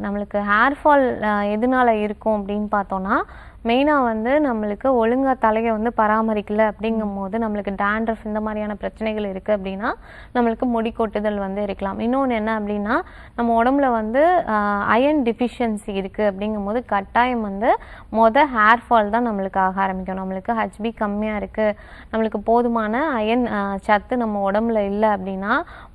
நம்மளுக்கு hair fall எதனால் இருக்கும் அப்படின்னு பார்த்தோன்னா மெயினாக வந்து நம்மளுக்கு ஒழுங்கா தலையை வந்து பராமரிக்கல அப்படிங்கும் போது நம்மளுக்கு டேண்ட்ரஃப் இந்த மாதிரியான பிரச்சனைகள் இருக்குது அப்படின்னா நம்மளுக்கு முடி கொட்டுதல் வந்து இருக்கலாம். இன்னொன்று என்ன அப்படின்னா நம்ம உடம்புல வந்து அயன் டிஃபிஷியன்சி இருக்குது அப்படிங்கும் போது கட்டாயம் வந்து மொதல் ஹேர் ஃபால் தான் நம்மளுக்கு ஆக ஆரம்பிக்கும். நம்மளுக்கு ஹெச்பி கம்மியாக இருக்குது நம்மளுக்கு போதுமான அயன் சத்து நம்ம உடம்புல இல்லை அப்படின்னா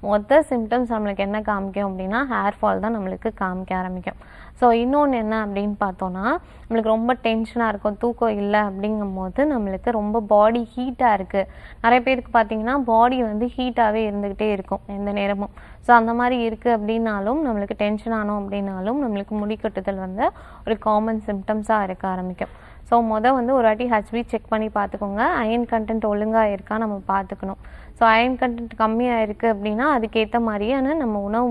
மொத்த சிம்டம்ஸ் நம்மளுக்கு என்ன காமிக்கும் அப்படின்னா ஹேர் ஃபால் தான் நம்மளுக்கு காமிக்க ஆரம்பிக்கும். ஸோ இன்னொன்று என்ன அப்படின்னு பார்த்தோன்னா நம்மளுக்கு ரொம்ப டென்ஷன் டென்ஷனாக இருக்கும் தூக்கம் இல்லை அப்படிங்கும் போது நம்மளுக்கு ரொம்ப பாடி ஹீட்டாக இருக்குது நிறைய பேருக்கு பார்த்தீங்கன்னா பாடி வந்து ஹீட்டாகவே இருந்துக்கிட்டே இருக்கும் எந்த நேரமும். ஸோ அந்த மாதிரி இருக்குது அப்படின்னாலும் நம்மளுக்கு டென்ஷன் ஆனோம் அப்படின்னாலும் நம்மளுக்கு முடி கொட்டுதல் வந்து ஒரு காமன் சிம்டம்ஸாக இருக்க ஆரம்பிக்கும். ஸோ மொதல் வந்து ஒரு வாட்டி ஹச்பி செக் பண்ணி பார்த்துக்கோங்க. அயன் கண்டென்ட் ஒழுங்காக இருக்கா நம்ம பார்த்துக்கணும். ஸோ அயன் கண்டென்ட் கம்மியாக இருக்குது அப்படின்னா அதுக்கேற்ற மாதிரியான நம்ம உணவு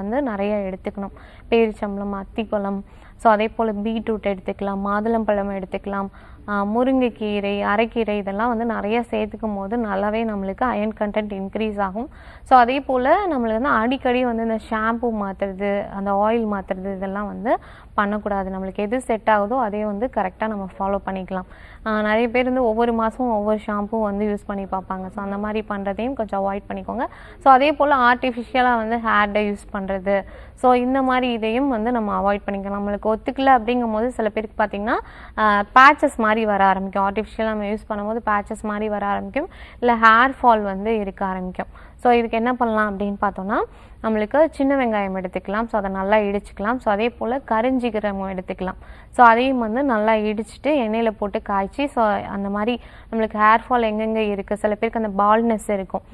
வந்து நிறைய எடுத்துக்கணும். பேரிச்சம்பளம் அத்திப்பழம் ஸோ அதே போல் பீட்ரூட் எடுத்துக்கலாம் மாதுளம்பழம் எடுத்துக்கலாம் முருங்கைக்கீரை அரைக்கீரை இதெல்லாம் வந்து நிறைய சேர்த்துக்கும் போது நல்லாவே நம்மளுக்கு அயன் கண்டென்ட் இன்க்ரீஸ் ஆகும். ஸோ அதே போல் நம்மளுக்கு வந்து அடிக்கடி வந்து இந்த ஷாம்பு மாற்றுறது அந்த ஆயில் மாற்றுறது இதெல்லாம் வந்து பண்ணக்கூடாது. நம்மளுக்கு எது செட் ஆகுதோ அதே வந்து கரெக்டாக நம்ம ஃபாலோ பண்ணிக்கலாம். நிறைய பேர் வந்து ஒவ்வொரு மாதமும் ஒவ்வொரு ஷாம்பும் வந்து யூஸ் பண்ணி பார்ப்பாங்க. ஸோ அந்த மாதிரி பண்ணுறதையும் கொஞ்சம் அவாய்ட் பண்ணிக்கோங்க. ஸோ அதே போல் ஆர்டிஃபிஷியலாக வந்து ஹேர் டை யூஸ் பண்ணுறது ஸோ இந்த மாதிரி இதையும் வந்து நம்ம அவாய்ட் பண்ணிக்கலாம். நம்மளுக்கு ஒத்துக்கல அப்படிங்கும் போது சில பேருக்கு பார்த்தீங்கன்னா பேச்சஸ் மாதிரி வர ஆரம்பிக்கும். ஆர்டிஃபிஷியலாக நம்ம யூஸ் பண்ணும்போது பேச்சஸ் மாதிரி வர ஆரம்பிக்கும். இல்லை ஹேர் ஃபால் வந்து இருக்க ஆரம்பிக்கும். ஸோ இதுக்கு என்ன பண்ணலாம் அப்படின்னு பார்த்தோன்னா நம்மளுக்கு சின்ன வெங்காயம் எடுத்துக்கலாம். ஸோ அதை நல்லா இடிச்சுக்கலாம். ஸோ அதே போல் கரிஞ்சிகரமும் எடுத்துக்கலாம். ஸோ அதையும் வந்து நல்லா இடிச்சிட்டு எண்ணெயில் போட்டு காய்ச்சி ஸோ அந்த மாதிரி நம்மளுக்கு ஹேர் ஃபால் எங்கெங்கே இருக்குது சில பேருக்கு அந்த பால்னஸ் இருக்கும்.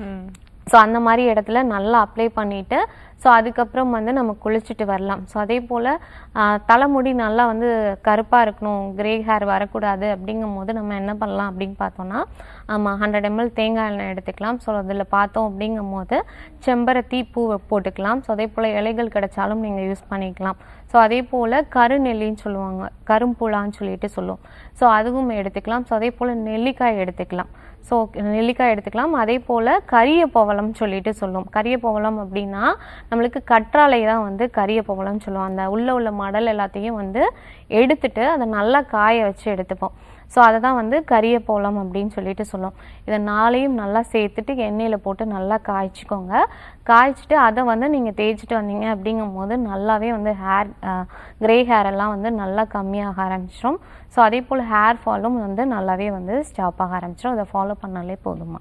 ஸோ அந்த மாதிரி இடத்துல நல்லா அப்ளை பண்ணிவிட்டு ஸோ அதுக்கப்புறம் வந்து நம்ம குளிச்சுட்டு வரலாம். ஸோ அதே போல் தலைமுடி நல்லா வந்து கருப்பாக இருக்கணும் கிரே ஹேர் வரக்கூடாது அப்படிங்கும் போது நம்ம என்ன பண்ணலாம் அப்படின்னு பார்த்தோன்னா ஆமாம் ஹண்ட்ரட் எம்எல் தேங்காய் எண்ணெய் எடுத்துக்கலாம். ஸோ அதில் பார்த்தோம் அப்படிங்கும் போது செம்பருத்தி பூ போட்டுக்கலாம். ஸோ அதே போல் இலைகள் கிடைச்சாலும் நீங்கள் யூஸ் பண்ணிக்கலாம். ஸோ அதே போல் கருநெல்லின்னு சொல்லுவாங்க கரும்புலான்னு சொல்லிட்டு சொல்லுவோம். ஸோ அதுவும் எடுத்துக்கலாம். ஸோ அதே போல் நெல்லிக்காய் எடுத்துக்கலாம். ஸோ நெல்லிக்காய் எடுத்துக்கலாம். அதே போல் கரிய பவளம் சொல்லிட்டு சொல்லுவோம். கரிய பவளம் அப்படின்னா நம்மளுக்கு கற்றாழை தான் வந்து கரிய பவளம்னு சொல்லுவோம். அந்த உள்ளே உள்ள மடல் எல்லாத்தையும் வந்து எடுத்துட்டு அதை நல்லா காய வச்சு எடுத்துப்போம். ஸோ அதை தான் வந்து கரிய அப்படின்னு சொல்லிட்டு சொல்லுவோம். இதை நாளையும் நல்லா சேர்த்துட்டு எண்ணெயில் போட்டு நல்லா காய்ச்சிக்கோங்க. காய்ச்சிட்டு அதை வந்து நீங்கள் தேய்ச்சிட்டு வந்தீங்க அப்படிங்கும் போது நல்லாவே வந்து ஹேர் கிரே ஹேர் எல்லாம் வந்து நல்லா கம்மியாக ஆரம்பிச்சிடும் ஸோ அதே போல் ஹேர் ஃபாலும் வந்து நல்லாவே வந்து ஸ்டாப் ஆக ஆரம்பிச்சிடும் அதை ஃபாலோ பண்ணாலே போதுமா?